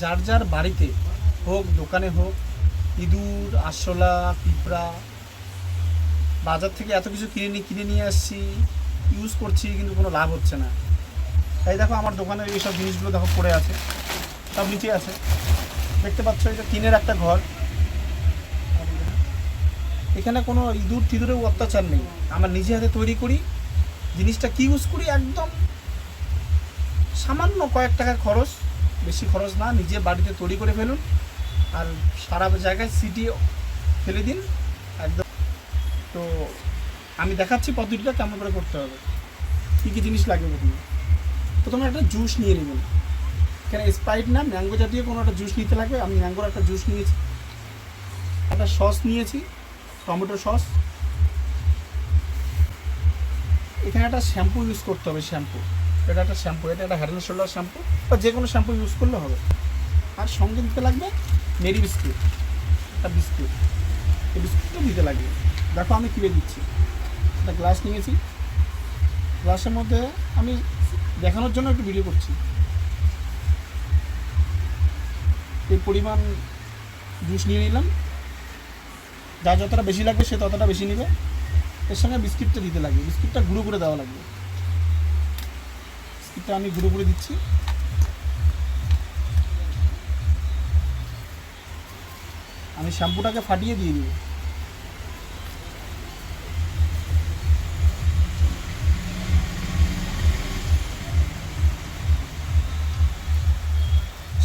যার যার বাড়িতে হোক, দোকানে হোক, ইঁদুর, আরশোলা, পিঁপড়া, বাজার থেকে এত কিছু কিনে নিয়ে কিনে নিয়ে আসছি ইউজ করছি, কিন্তু কোনো লাভ হচ্ছে না। তাই দেখো আমার দোকানের এইসব জিনিসগুলো দেখো পড়ে আছে, সব নিচে আছে। দেখতে পাচ্ছ এটা টিনের একটা ঘর। এখানে কোনো ইঁদুর টিঁদুরেও অত্যাচার নেই। আমার নিজে হাতে তৈরি করি, জিনিসটা কি ইউজ করি? একদম সামান্য কয়েক টাকার খরচ। বেশি খরচ না, নিজে বাড়িতে তৈরি করে ফেলুন। আর সারা জায়গায় সিটি ফেলে দিন, একদম। তো আমি দেখাচ্ছি পদ্ধতিটা, কেমন করে করতে হবে। কী কী জিনিস লাগবে প্রথমে? প্রথমে একটা জুস নিয়ে নেবেন। এখানে স্প্রাইট না, ম্যাঙ্গো জাতীয় কোনো একটা জুস নিতে লাগবে। আমি ম্যাঙ্গোর একটা জুস নিয়েছি। একটা সস নিয়েছি, টমেটো সস। এখানে একটা শ্যাম্পু ইউজ করতে হবে, শ্যাম্পু। এটা একটা শ্যাম্পু, এটা একটা হেড শোল্ডার শ্যাম্পু বা যে কোনো শ্যাম্পু ইউজ করলে হবে। আর সঙ্গে দিতে লাগবে মেরি বিস্কুট, একটা বিস্কুট। এই বিস্কুটটা দিতে লাগবে। দেখো আমি কিনে দিচ্ছি। একটা গ্লাস নিয়েছি। গ্লাসের মধ্যে আমি দেখানোর জন্য একটু ভিডিও করছি। এই পরিমাণ জুস নিয়ে নিলাম। যা যতটা বেশি লাগবে সে ততটা বেশি নেবে। এর সঙ্গে বিস্কিটটা দিতে লাগবে। বিস্কিটটা গুঁড়ো করে দেওয়া লাগবে। বিস্কিটটা আমি গুঁড়ো করে দিচ্ছি। আমি শ্যাম্পুটাকে ফাটিয়ে দিয়ে দিব।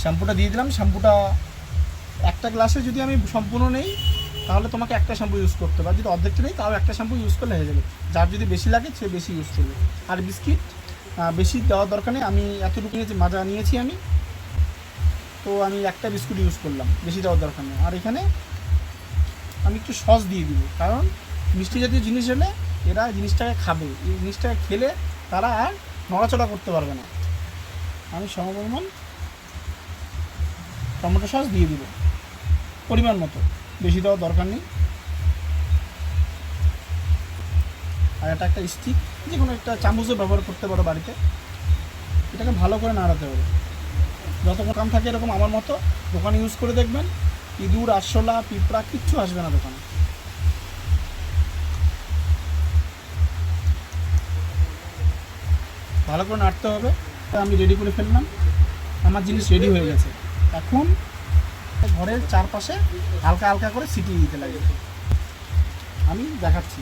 শ্যাম্পুটা দিয়ে দিলাম। শ্যাম্পুটা একটা গ্লাসে যদি আমি সম্পূর্ণ নেই, তাহলে তোমাকে একটা শ্যাম্পু ইউজ করতে হবে। আর যদি অর্ধেকটা নেই, তাও একটা শ্যাম্পু ইউজ করলে হয়ে যাবে। যার যদি বেশি লাগে, সে বেশি ইউজ করবে। আর বিস্কিট? বেশি দেওয়ার দরকার নেই। আমি এতটুকু নিয়েছি মাজা নিয়েছি আমি, তো আমি একটা বিস্কুট ইউজ করলাম, বেশি দেওয়ার দরকার নেই। আর এখানে আমি একটু সস দিয়ে দিব, কারণ মিষ্টি জাতীয় জিনিস হলে এরা জিনিসটাকে খাবে। এই জিনিসটাকে খেলে তারা আর নড়াচড়া করতে পারবে না। আমি সমপরিমাণ টমেটো সস দিয়ে দিব, পরিমাণ মতো। বেশি দেওয়ার দরকার নেই। আর এটা একটা স্টিক যে কোনো একটা চামচও ব্যবহার করতে পারো বাড়িতে। এটাকে ভালো করে নাড়াতে হবে। যতক্ষণ কাম থাকে এরকম আমার মতো, দোকানে ইউজ করে দেখবেন, ইঁদুর, আরশোলা, পিঁপড়া, কিচ্ছু আসবে না দোকানে। ভালো করে নাড়তে হবে। আমি রেডি করে ফেললাম। আমার জিনিস রেডি হয়ে গেছে। এখন ঘরের চারপাশে হালকা হালকা করে সিটি দিতে লাগে আমি দেখাচ্ছি।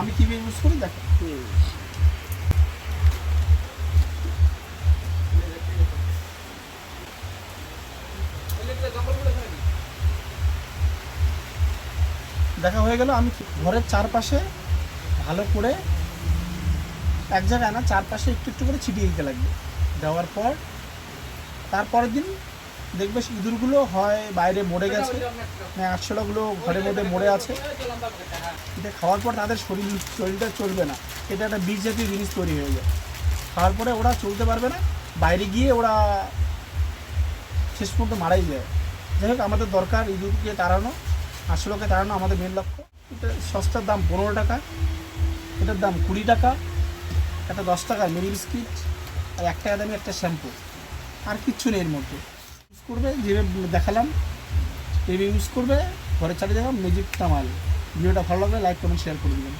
আমি কীভাবে ইউজ করি, দেখ। দেখা হয়ে গেল, আমি ঘরের চারপাশে ভালো করে এক জায়গায় না, চারপাশে একটু একটু করে ছিটিয়ে দিতে লাগবে। দেওয়ার পর, তারপরের দিন দেখবে ইঁদুরগুলো হয় বাইরে মরে গেছে। না আটশোলাগুলো ঘরের মধ্যে মরে আছে। এটা খাওয়ার পর তাদের শরীর, শরীরটা চলবে না। এটা একটা বীজ জাতীয় জিনিস তৈরি হয়ে যায়। খাওয়ার পরে ওরা চলতে পারবে না। বাইরে গিয়ে ওরা শেষ পর্যন্ত মারাই যায়। যাই হোক, আমাদের দরকার ইঁদুরকে তাড়ানো আটশোলাকে তাড়ানো আমাদের মেন লক্ষ্য। এটা সস্তার দাম পনেরো টাকা, এটার দাম কুড়ি টাকা। একটা দশ টাকার মিনি বিস্কিট, আর এক টাকা দামি একটা শ্যাম্পু। আর কিচ্ছু নেই এর মধ্যে। করবে যেভাবে দেখালাম। এইভাবে ইউজ করবে, ঘরে ঘরের চারিদিকে ম্যাজিক তামাল ভিডিওটা ভালো লাগবে লাইক কমেন্ট শেয়ার করে দেবেন।